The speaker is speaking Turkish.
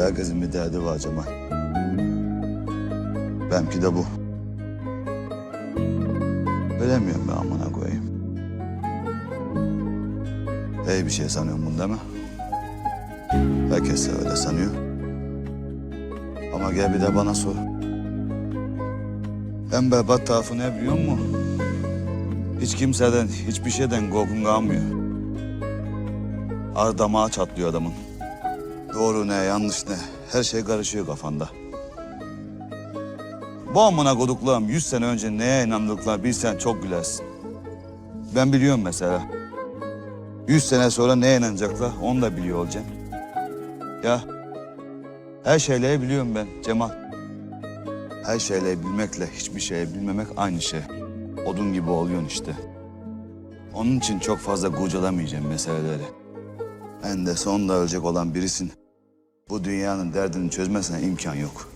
herkesin bir derdi var Cemal. Benimki de bu. Bilemiyorum ben amına koyayım. İyi bir şey sanıyorum bunu mi? Herkes de öyle sanıyor. Ama gel bir de bana sor. En berbat tarafı ne biliyor musun? Hiç kimseden, hiçbir şeyden korkun kalmıyor. Ar damağı çatlıyor adamın. Doğru ne, yanlış ne, her şey karışıyor kafanda. Bu amına koduklarım yüz sene önce neye inandıklar bilsen çok gülersin. Ben biliyorum mesela. Yüz sene sonra neye inanacaklar onu da biliyor olacaksın. Ya her şeyleri biliyorum ben Cemal. Her şeyleri bilmekle hiçbir şeyi bilmemek aynı şey. Odun gibi oluyorsun işte. Onun için çok fazla kurcalamayacağım meseleleri. En de sonunda ölecek olan birisin. Bu dünyanın derdini çözmesine imkan yok.